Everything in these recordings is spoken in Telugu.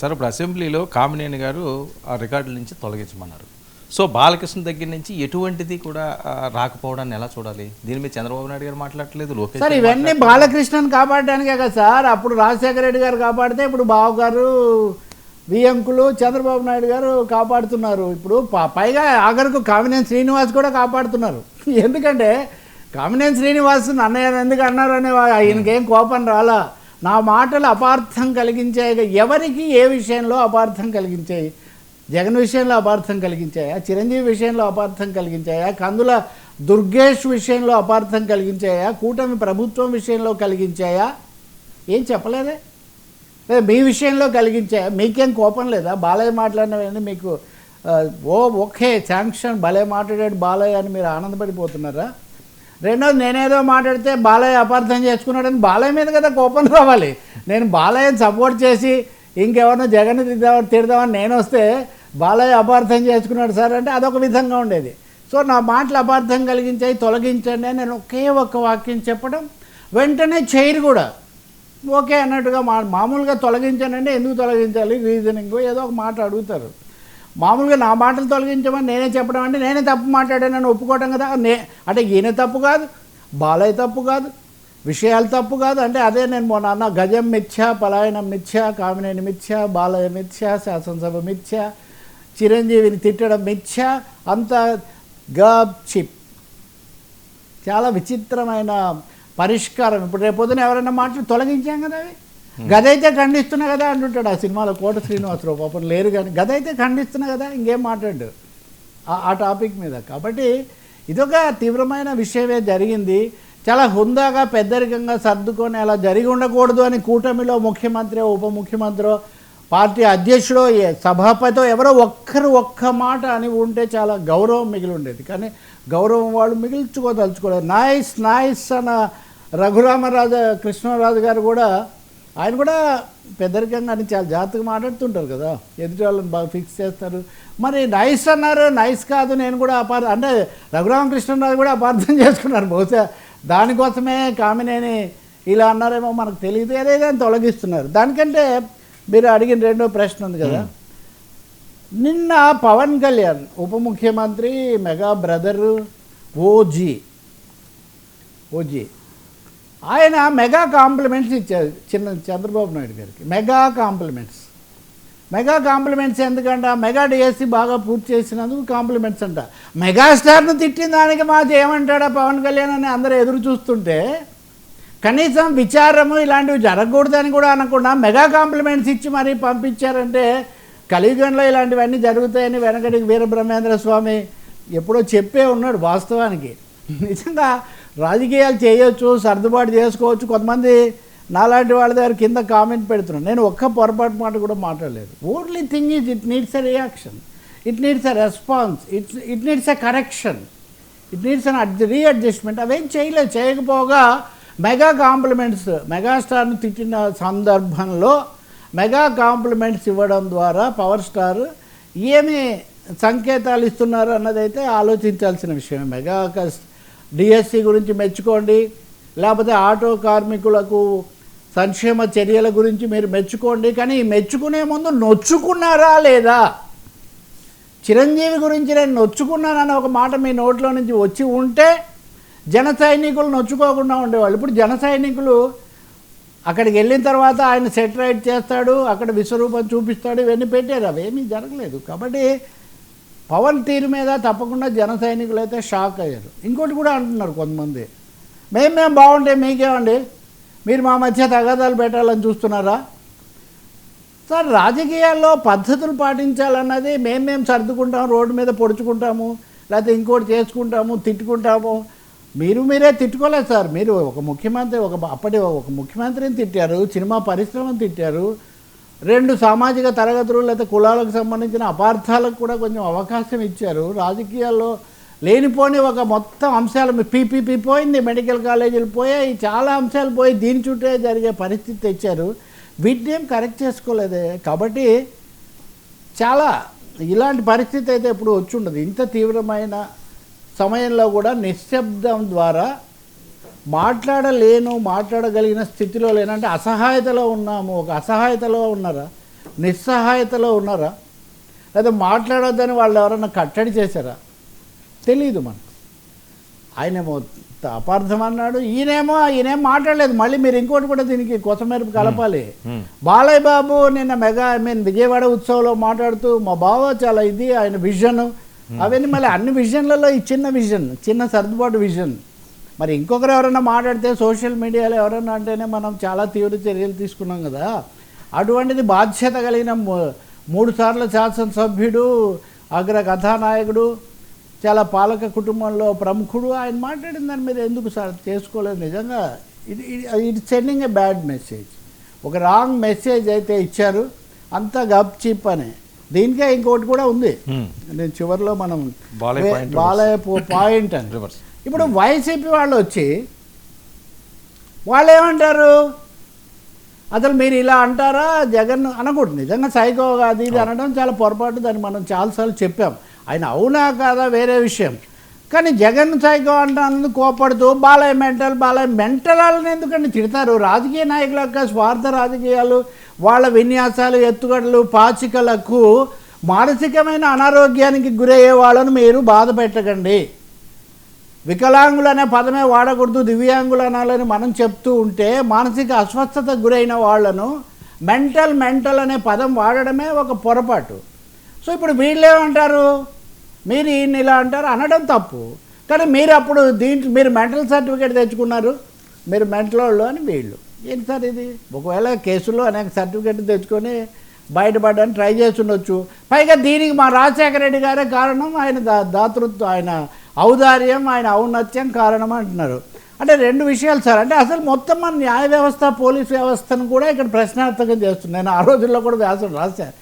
సార్ ఇప్పుడు అసెంబ్లీలో కామినేని గారు ఆ రికార్డుల నుంచి తొలగించమన్నారు. సో బాలకృష్ణ దగ్గర నుంచి ఎటువంటిది కూడా రాకపోవడాన్ని ఎలా చూడాలి? దీని మీద చంద్రబాబు నాయుడు గారు మాట్లాడట్లేదు లోకేష్ సార్ ఇవన్నీ బాలకృష్ణని కాపాడడానికే కదా సార్. అప్పుడు రాజశేఖర రెడ్డి గారు కాపాడితే ఇప్పుడు బాబు గారు వియంకులు చంద్రబాబు నాయుడు గారు కాపాడుతున్నారు. ఇప్పుడు పైగా ఆఖరికి కామినేని శ్రీనివాస్ కూడా కాపాడుతున్నారు. ఎందుకంటే కామినేని శ్రీనివాస్ అన్నయ్య ఎందుకు అన్నారు అని ఆయనకేం కోపం రాలా? నా మాటలు అపార్థం కలిగించాయి ఎవరికి ఏ విషయంలో అపార్థం కలిగించాయి? జగన్ విషయంలో అపార్థం కలిగించాయా? చిరంజీవి విషయంలో అపార్థం కలిగించాయా? కందుల దుర్గేష్ విషయంలో అపార్థం కలిగించాయా? కూటమి ప్రభుత్వం విషయంలో కలిగించాయా? ఏం చెప్పలేదే? లేదా మీ విషయంలో కలిగించాయా? మీకేం కోపం లేదా? బాలయ్య మాట్లాడినవన్నీ మీకు ఓ ఓకే శాంక్షన్ భలే మాట్లాడాడు బాలయ్య అని మీరు ఆనందపడిపోతున్నారా? రెండోది నేనేదో మాట్లాడితే బాలయ్య అపార్థం చేసుకున్నాడని బాలయ్య మీద కదా కోపం రావాలి. నేను బాలయ్యని సపోర్ట్ చేసి ఇంకెవరినో జగన్ తిద్దామని తిడదామని నేను వస్తే బాలయ్య అపార్థం చేసుకున్నాడు సార్ అంటే అదొక విధంగా ఉండేది. సో నా మాటలు అపార్థం కలిగించాయి తొలగించండి అని నేను ఒకే ఒక్క వాక్యం చెప్పడం. వెంటనే చైర్ కూడా ఓకే అన్నట్టుగా మా మామూలుగా తొలగించానంటే ఎందుకు తొలగించాలి? రీజనింగ్ ఏదో ఒక మాట అడుగుతారు. మామూలుగా నా మాటలు తొలగించమని నేనే చెప్పడం అంటే నేనే తప్పు మాట్లాడానని ఒప్పుకోవటం కదా. నే అంటే ఈయన తప్పు కాదు బాలయ్య తప్పు కాదు విషయాలు తప్పు కాదు. అంటే అదే నేను మొన్న అన్న గజం మిథ్య పలాయనం మిథ్య కామినేని మిథ్య బాలయ్య మిథ్య శాసనసభ మిథ్య చిరంజీవిని తిట్టడం మిథ్య అంత గబ్ చిప్. చాలా విచిత్రమైన పరిష్కారం. ఇప్పుడు రేపొద్దున ఎవరైనా మాటలు తొలగించాం కదా అవి? గదైతే ఖండిస్తున్నా కదా అంటుంటాడు ఆ సినిమాలో కోట శ్రీనివాసరావు. పాపం లేరు కానీ గదైతే ఖండిస్తున్నా కదా ఇంకేం మాట్లాడు? ఆ- టాపిక్ మీద. కాబట్టి ఇదొక తీవ్రమైన విషయమే జరిగింది. చాలా హుందాగా పెద్దరికంగా సర్దుకొని అలా జరిగి ఉండకూడదు అని కూటమిలో ముఖ్యమంత్రి ఉప ముఖ్యమంత్రి పార్టీ అధ్యక్షుడు సభాపతితో ఎవరో ఒక్కరు ఒక్క మాట అని ఉంటే చాలా గౌరవం మిగిలి ఉండేది. కానీ గౌరవం వాళ్ళు మిగిల్చుకోదలుచుకోలేదు. నైస్ నైస్ అన్న రఘురామరాజు కృష్ణరాజు గారు కూడా ఆయన కూడా పెద్దరికంగా అని చాలా జాగ్రత్తగా మాట్లాడుతుంటారు కదా. ఎదుటి వాళ్ళని బాగా ఫిక్స్ చేస్తారు. మరి నైస్ అన్నారు నైస్ కాదు నేను కూడా అపార్థ అంటే రఘురామకృష్ణరాజు కూడా అపార్థం చేసుకున్నారు. బహుశా దానికోసమే కామినేని ఇలా అన్నారేమో మనకు తెలియదు ఏదైనా తొలగిస్తున్నారు. దానికంటే మీరు అడిగిన రెండో ప్రశ్న ఉంది కదా. నిన్న పవన్ కళ్యాణ్ ఉప ముఖ్యమంత్రి మెగా బ్రదర్ ఓజీ ఓజీ ఆయన మెగా కాంప్లిమెంట్స్ ఇచ్చారు చిన్న చంద్రబాబు నాయుడు గారికి. Mega compliments. మెగా కాంప్లిమెంట్స్ ఎందుకంట? మెగా డిఎస్సి బాగా పూర్తి చేసినందుకు కాంప్లిమెంట్స్ అంట. మెగాస్టార్ను తిట్టిన దానికి మాకు ఏమంటాడా పవన్ కళ్యాణ్ అని అందరూ ఎదురు చూస్తుంటే కనీసం విచారము ఇలాంటివి జరగకూడదని కూడా అనకుండా మెగా కాంప్లిమెంట్స్ ఇచ్చి మరీ పంపించారంటే కలియుగంలో ఇలాంటివన్నీ జరుగుతాయని వెనకటికి వీరబ్రహ్మేంద్ర స్వామి ఎప్పుడో చెప్పే ఉన్నాడు వాస్తవానికి. నిజంగా రాజకీయాలు చేయొచ్చు సర్దుబాటు చేసుకోవచ్చు. కొంతమంది నాలాంటి వాళ్ళ దగ్గర కింద కామెంట్ పెడుతున్నాను నేను ఒక్క పొరపాటు మాట కూడా మాట్లాడలేదు. Only thing is it needs a reaction it needs a response it it needs a correction it needs an adj readjustment అవేం చేయలేదు. చేయకపోగా మెగా కాంప్లిమెంట్స్ మెగాస్టార్ను తిట్టిన సందర్భంలో మెగా కాంప్లిమెంట్స్ ఇవ్వడం ద్వారా పవర్ స్టార్ ఏమి సంకేతాలు ఇస్తున్నారు అన్నదైతే ఆలోచించాల్సిన విషయం మెగా డిఎస్సి గురించి మెచ్చుకోండి. లేకపోతే ఆటో కార్మికులకు సంక్షేమ చర్యల గురించి మీరు మెచ్చుకోండి. కానీ మెచ్చుకునే ముందు నొచ్చుకున్నారా లేదా? చిరంజీవి గురించి నేను నొచ్చుకున్నానని ఒక మాట మీ నోట్లో నుంచి వచ్చి ఉంటే జన సైనికులు నొచ్చుకోకుండా ఉండేవాళ్ళు. ఇప్పుడు జన సైనికులు అక్కడికి వెళ్ళిన తర్వాత ఆయన సెటరైట్ చేస్తాడు అక్కడ విశ్వరూపం చూపిస్తాడు ఇవన్నీ పెట్టారు. అవేమీ జరగలేదు. కాబట్టి పవన్ తీరు మీద తప్పకుండా జన సైనికులు అయితే షాక్ అయ్యారు. ఇంకోటి కూడా అంటున్నారు కొంతమంది. మేము మేము బాగుంటే మీకేమండి? మీరు మా మధ్య తగాదాలు పెట్టాలని చూస్తున్నారా? సార్ రాజకీయాల్లో పద్ధతులు పాటించాలన్నది మేము మేము సర్దుకుంటాం రోడ్డు మీద పొడుచుకుంటాము లేకపోతే ఇంకోటి చేసుకుంటాము తిట్టుకుంటాము. మీరు మీరే తిట్టుకోలేదు సార్. మీరు ఒక ముఖ్యమంత్రి ఒక అప్పటి ఒక ముఖ్యమంత్రిని తిట్టారు సినిమా పరిశ్రమను తిట్టారు. రెండు సామాజిక తరగతులు లేకపోతే కులాలకు సంబంధించిన అపార్థాలకు కూడా కొంచెం అవకాశం ఇచ్చారు. రాజకీయాల్లో లేనిపోని ఒక మొత్తం అంశాలు పీపీపీ పోయింది. మెడికల్ కాలేజీలు పోయాయి. చాలా అంశాలు పోయి దీని చుట్టే జరిగే పరిస్థితి తెచ్చారు. వీటిని ఏం కరెక్ట్ చేసుకోలేదే. కాబట్టి చాలా ఇలాంటి పరిస్థితి అయితే ఎప్పుడు వచ్చి ఉండదు. ఇంత తీవ్రమైన సమయంలో కూడా నిశ్శబ్దం ద్వారా మాట్లాడలేను మాట్లాడగలిగిన స్థితిలో లేనంటే అసహాయతలో ఉన్నాము. ఒక అసహాయతలో ఉన్నారా? నిస్సహాయతలో ఉన్నారా? లేదా మాట్లాడొద్దని వాళ్ళు ఎవరైనా కట్టడి చేశారా? తెలియదు మనకు. ఆయనేమో అపార్థం అన్నాడు. ఈయనేమో ఈయనేం మాట్లాడలేదు. మళ్ళీ మీరు ఇంకోటి కూడా దీనికి కొసమెరుపు కలపాలి. బాలయ్య బాబు నిన్న మెగా ఐ మీన్ విజయవాడ ఉత్సవంలో మాట్లాడుతూ మా బావ చాలా ఇది ఆయన విజన్. అవన్నీ మళ్ళీ అన్ని విజన్లలో ఈ చిన్న విజన్ చిన్న సర్దుబాటు విజన్. మరి ఇంకొకరు ఎవరైనా మాట్లాడితే సోషల్ మీడియాలో ఎవరైనా అంటేనే మనం చాలా తీవ్ర చర్యలు తీసుకున్నాం కదా. అటువంటిది బాధ్యత కలిగిన మూడు సార్లు శాసనసభ్యుడు అగ్ర కథానాయకుడు చాలా పాలక కుటుంబంలో ప్రముఖుడు ఆయన మాట్లాడిన దాన్ని మీరు ఎందుకు సార్ చేసుకోలేదు నిజంగా? ఇది ఇది సెండింగ్ ఏ బ్యాడ్ మెసేజ్ ఒక రాంగ్ మెసేజ్ అయితే ఇచ్చారు అంతా గప్ చిప్ అని. దీనికే ఇంకోటి కూడా ఉంది. నేను చివరిలో మనం బాలయ్య పాయింట్ అని. రివర్స్ ఇప్పుడు వైసీపీ వాళ్ళు వచ్చి వాళ్ళు ఏమంటారు అసలు మీరు ఇలా అంటారా? జగన్ అనకూడదు. నిజంగా సైకో అది ఇది అనడం చాలా పొరపాటు. దాన్ని మనం చాలాసార్లు చెప్పాం. ఆయన అవునా కాదా వేరే విషయం. కానీ జగన్ సైకో అంటానందుకు కోపడుతూ బాలయ్య మెంటల్ బాలయ్య మెంటల్ వాళ్ళని ఎందుకంటే తిడతారు? రాజకీయ నాయకుల యొక్క స్వార్థ రాజకీయాలు వాళ్ళ విన్యాసాలు ఎత్తుగడలు పాచికలకు మానసికమైన అనారోగ్యానికి గురయ్యే వాళ్ళను మీరు బాధ పెట్టకండి. వికలాంగులు అనే పదమే వాడకూడదు దివ్యాంగులు అనాలని మనం చెప్తూ ఉంటే మానసిక అస్వస్థతకు గురైన వాళ్ళను మెంటల్ మెంటల్ అనే పదం వాడడమే ఒక పొరపాటు. సో ఇప్పుడు వీళ్ళు ఏమంటారు మీరు ఈయన ఇలా అంటారు అనడం తప్పు. కానీ మీరు అప్పుడు దీంట్లో మీరు మెంటల్ సర్టిఫికేట్ తెచ్చుకున్నారు. మీరు మెంటల్ వాళ్ళు అని వీళ్ళు. ఏంటి సార్ ఇది? ఒకవేళ కేసులో అనేక సర్టిఫికేట్ తెచ్చుకొని బయటపడడానికి ట్రై చేస్తుండొచ్చు. పైగా దీనికి మా రాజశేఖర రెడ్డి గారే కారణం. ఆయన దాతృత్వం ఆయన ఔదార్యం ఆయన ఔన్నత్యం కారణం అంటున్నారు. అంటే రెండు విషయాలు సార్. అంటే అసలు మొత్తం మన న్యాయ వ్యవస్థ పోలీస్ వ్యవస్థను కూడా ఇక్కడ ప్రశ్నార్థకం చేస్తుంది. నేను ఆ రోజుల్లో కూడా వ్యాసం రాశాను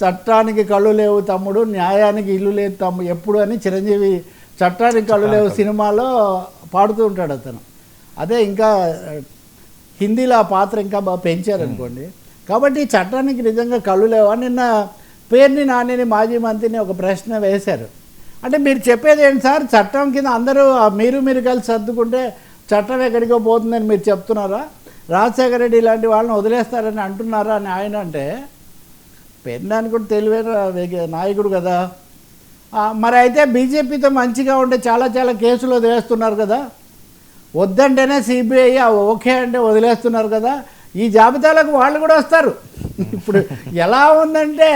చట్టానికి కళ్ళు లేవు తమ్ముడు న్యాయానికి ఇల్లు లేదు తమ్ముడు ఎప్పుడు అని చిరంజీవి చట్టానికి కళ్ళు లేవు సినిమాలో పాడుతూ ఉంటాడు అతను. అదే ఇంకా హిందీలో ఆ పాత్ర ఇంకా బాగా పెంచారనుకోండి కాబట్టి చట్టానికి నిజంగా కళ్ళు లేవా నిన్న పేరుని నానిని మాజీ మంత్రిని ఒక ప్రశ్న వేశారు. అంటే మీరు చెప్పేది ఏంటి సార్? చట్టం కింద అందరూ మీరు మీరు కలిసి సర్దుకుంటే చట్టం ఎక్కడికో పోతుందని మీరు చెప్తున్నారా? రాజశేఖర రెడ్డి ఇలాంటి వాళ్ళని వదిలేస్తారని అంటున్నారా? అని ఆయన అంటే పెన్నాని కూడా తెలివైన నాయకుడు కదా? మరి అయితే బీజేపీతో మంచిగా ఉంటే చాలా చాలా కేసులు వదిలేస్తున్నారు కదా? వద్దంటేనే సిబిఐ ఓకే అంటే వదిలేస్తున్నారు కదా? ఈ జాబితాలకు వాళ్ళు కూడా వస్తారు. ఇప్పుడు ఎలా ఉందంటే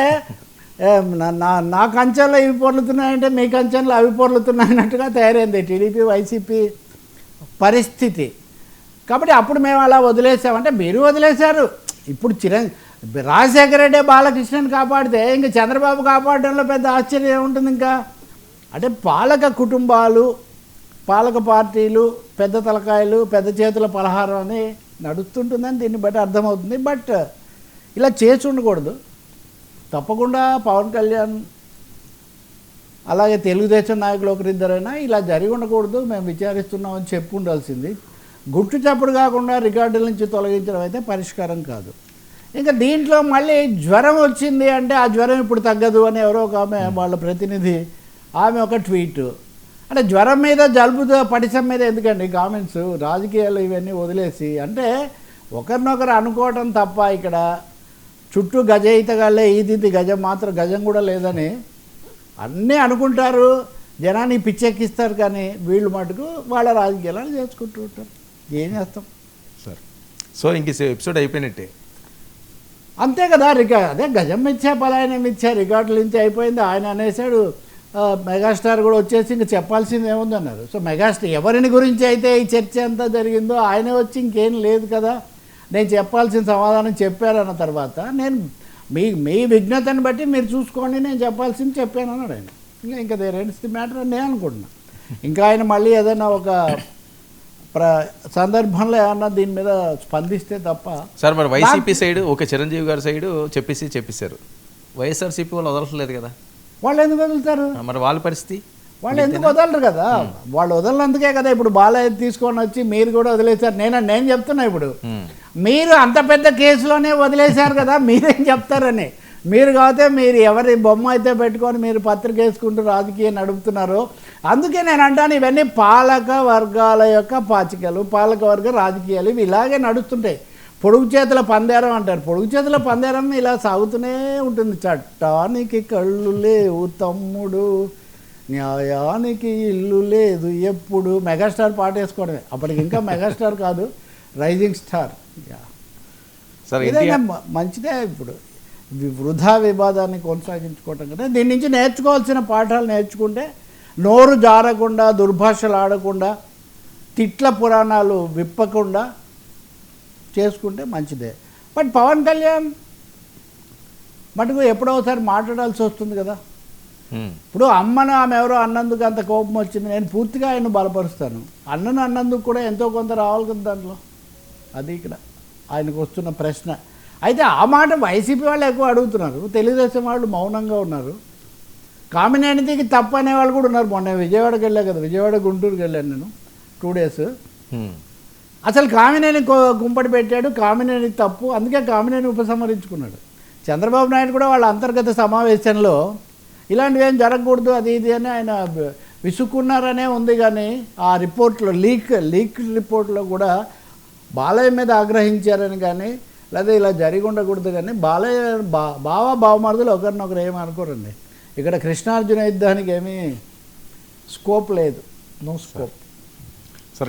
నా- నా ఇవి పొర్లుతున్నాయంటే మీ కంచెంలో అవి పొర్లుతున్నాయన్నట్టుగా తయారైంది టీడీపీ వైసీపీ పరిస్థితి. కాబట్టి అప్పుడు మేము అలా వదిలేసామంటే మీరు వదిలేశారు. ఇప్పుడు చిరం రాజశేఖర రెడ్డి బాలకృష్ణని కాపాడితే ఇంకా చంద్రబాబు కాపాడడంలో పెద్ద ఆశ్చర్యం ఉంటుంది ఇంకా. అంటే పాలక కుటుంబాలు పాలక పార్టీలు పెద్ద తలకాయలు పెద్ద చేతుల పలహారం అని నడుస్తుంటుందని దీన్ని బట్టి అర్థమవుతుంది. బట్ ఇలా చేసి ఉండకూడదు. తప్పకుండా పవన్ కళ్యాణ్ అలాగే తెలుగుదేశం నాయకులు ఒకరిద్దరైనా ఇలా జరిగి ఉండకూడదు మేము విచారిస్తున్నామని చెప్పు ఉండాల్సింది. గుట్టు చప్పుడు కాకుండా రికార్డుల నుంచి తొలగించడం అయితే పరిష్కారం కాదు. ఇంకా దీంట్లో మళ్ళీ జ్వరం వచ్చింది అంటే ఆ జ్వరం ఇప్పుడు తగ్గదు అని ఎవరో ఒక ఆమె వాళ్ళ ప్రతినిధి ఆమె ఒక ట్వీట్. అంటే జ్వరం మీద జలుబుతో పడిసం మీద ఎందుకండి కామెంట్స్? రాజకీయాలు ఇవన్నీ వదిలేసి అంటే ఒకరినొకరు అనుకోవటం తప్ప ఇక్కడ చుట్టూ గజ ఈతగాళ్ళే ఈదింది గజం మాత్రం గజం కూడా లేదని అన్నీ అనుకుంటారు. జనాన్ని పిచ్చెక్కిస్తారు కానీ వీళ్ళు మటుకు వాళ్ళ రాజకీయాలను చేసుకుంటూ ఉంటారు. ఏం చేస్తాం? సార్. సో ఇంక ఎపిసోడ్ అయిపోయినట్టే. అంతే కదా రికా అదే గజం ఇచ్చా పలాయనం ఇచ్చా రికార్డులు ఇచ్చి అయిపోయింది. ఆయన అనేసాడు మెగాస్టార్ కూడా వచ్చేసి ఇంక చెప్పాల్సింది ఏముందన్నారు. సో మెగాస్టార్ ఎవరిని గురించి అయితే ఈ చర్చ అంతా జరిగిందో ఆయనే వచ్చి ఇంకేం లేదు కదా. నేను చెప్పాల్సిన సమాధానం చెప్పారన్న తర్వాత నేను మీ మీ విఘ్నతని బట్టి మీరు చూసుకోండి నేను చెప్పాల్సింది చెప్పాను అన్నాడు ఆయన. ఇంకా ఇంకా దేర్ ఎండ్స్ ది మ్యాటర్ అని నేను అనుకుంటున్నా. ఇంకా ఆయన మళ్ళీ ఏదైనా ఒక ప్ర సందర్భంలో ఏమన్నా దీని మీద స్పందిస్తే తప్ప సార్ మరి వైసీపీ సైడ్ ఒక చిరంజీవి గారి సైడ్ చెప్పేసి చెప్పేశారు. వైఎస్ఆర్సీపీ వాళ్ళు వదలట్లేదు కదా. వాళ్ళు ఎందుకు వదులుతారు? మరి వాళ్ళ పరిస్థితి? వాళ్ళు ఎందుకు వదలరు కదా? వాళ్ళు వదలనందుకే కదా ఇప్పుడు బాలయ్య తీసుకొని వచ్చి మీరు కూడా వదిలేశారు. నేను నేను చెప్తున్నా ఇప్పుడు. మీరు అంత పెద్ద కేసులోనే వదిలేశారు కదా మీరేం చెప్తారని. మీరు కాకపోతే మీరు ఎవరి బొమ్మ అయితే పెట్టుకొని మీరు పత్రిక వేసుకుంటూ రాజకీయం నడుపుతున్నారు అందుకే నేను అంటాను ఇవన్నీ పాలక వర్గాల యొక్క పాచికలు పాలక వర్గ రాజకీయాలు ఇవి ఇలాగే నడుస్తుంటాయి. పొడుగు చేతుల పందేరం అంటారు. పొడుగు చేతుల పందేరం ఇలా సాగుతూనే ఉంటుంది. చట్టానికి కళ్ళు లేవు తమ్ముడు. న్యాయానికి ఇల్లు లేదు ఎప్పుడు. మెగాస్టార్ పాట వేసుకోవడమే. అప్పటికి ఇంకా మెగాస్టార్ కాదు రైజింగ్ స్టార్. ఏదైనా మంచిదే ఇప్పుడు. వృధా వివాదాన్ని కొనసాగించుకోవటం కదా. దీని నుంచి నేర్చుకోవాల్సిన పాఠాలు నేర్చుకుంటే నోరు జారకుండా దుర్భాషలు ఆడకుండా తిట్ల పురాణాలు విప్పకుండా చేసుకుంటే మంచిదే. బట్ పవన్ కళ్యాణ్ మటుకు ఎప్పుడో ఒకసారి మాట్లాడాల్సి వస్తుంది కదా. ఇప్పుడు అమ్మను ఆమె ఎవరో అన్నందుకు అంత కోపం వచ్చింది. నేను పూర్తిగా ఆయన బలపరుస్తాను. అన్నను అన్నందుకు కూడా ఎంతో కొంత రావాలి కదా దాంట్లో. అది ఇక్కడ. ఆయనకు వస్తున్న ప్రశ్న. అయితే ఆ మాట వైసీపీ వాళ్ళు ఎక్కువ అడుగుతున్నారు. తెలుగుదేశం వాళ్ళు మౌనంగా ఉన్నారు. కామినేనిదికి తప్పు అనే వాళ్ళు కూడా ఉన్నారు. మొన్న విజయవాడకి వెళ్ళా కదా. విజయవాడ గుంటూరుకి వెళ్ళాను నేను టూ డేస్ అసలు కామినేని గుంపటి పెట్టాడు. కామినేని తప్పు. అందుకే కామినేని ఉపసంహరించుకున్నాడు. చంద్రబాబు నాయుడు కూడా వాళ్ళ అంతర్గత సమావేశంలో ఇలాంటివి ఏం జరగకూడదు అది ఇది అని ఆయన విసుక్కున్నారనే ఉంది కానీ ఆ రిపోర్ట్లో లీక్ లీక్ రిపోర్ట్లో కూడా బాలయ్య మీద ఆగ్రహించారని కానీ లేదా ఇలా జరిగి ఉండకూడదు కానీ బాలయ్య బా బావ బావమరుదులు ఒకరినొకరు ఏమి అనుకోరండి. ఇక్కడ కృష్ణార్జున యుద్ధానికి ఏమీ స్కోప్ లేదు. No scope.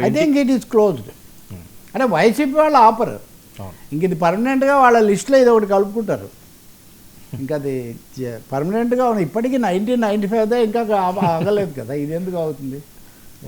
I think it is closed అంటే వైసీపీ వాళ్ళు ఆపరు. ఇంక ఇది పర్మనెంట్గా వాళ్ళ లిస్ట్లో ఇది ఒకటి కలుపుకుంటారు. ఇంకా అది పర్మనెంట్గా ఇప్పటికీ నైన్టీన్ నైంటీ ఫైవ్ ఇంకా ఆగలేదు కదా. ఇది ఎందుకు అవుతుంది?